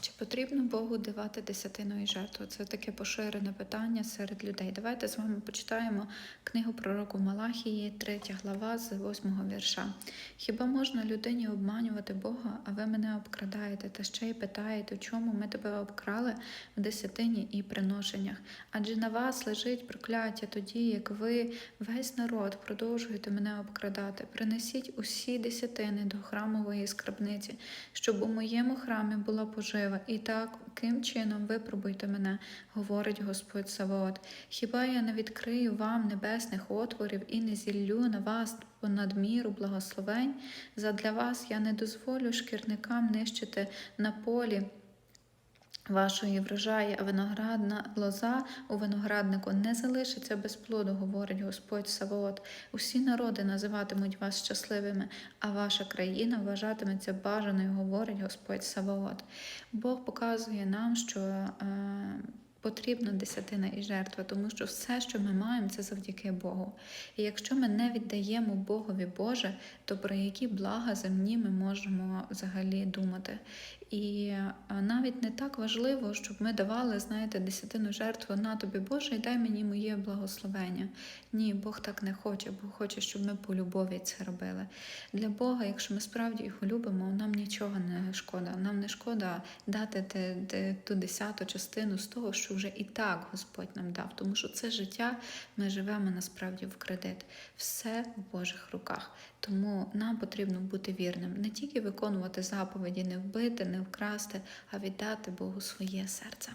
Чи потрібно Богу давати десятину і жертву? Це таке поширене питання серед людей. Давайте з вами почитаємо книгу пророку Малахії, 3 глава з 8 вірша. Хіба можна людині обманювати Бога, а ви мене обкрадаєте та ще й питаєте, чому ми тебе обкрали в десятині і приношеннях? Адже на вас лежить прокляття тоді, як ви, весь народ, продовжуєте мене обкрадати. Принесіть усі десятини до храмової скарбниці, щоб у моєму храмі була пожива, і таким чином випробуйте мене, говорить Господь Савод. Хіба я не відкрию вам небесних отворів і не зіллю на вас понад благословень? Задля вас я не дозволю шкірникам нищити на полі. Вашої врожаї, а виноградна лоза у винограднику не залишиться без плоду, говорить Господь Савоот. Усі народи називатимуть вас щасливими, а ваша країна вважатиметься бажаною, говорить Господь Савоот. Бог показує нам, що е, потрібна десятина і жертва, тому що все, що ми маємо, це завдяки Богу. І якщо ми не віддаємо Богові Боже, то про які блага земні ми можемо взагалі думати. І навіть не так важливо, щоб ми давали, знаєте, десятину жертву на тобі Боже, і дай мені моє благословення. Ні, Бог так не хоче, Бог хоче, щоб ми по любові це робили. Для Бога, якщо ми справді його любимо, нам нічого не шкода. Нам не шкода дати ту десяту частину з того, що вже і так Господь нам дав. Тому що це життя ми живемо насправді в кредит. Все в Божих руках. Тому нам потрібно бути вірним, не тільки виконувати заповіді, не вбити, не вкрасти, а віддати Богу своє серце.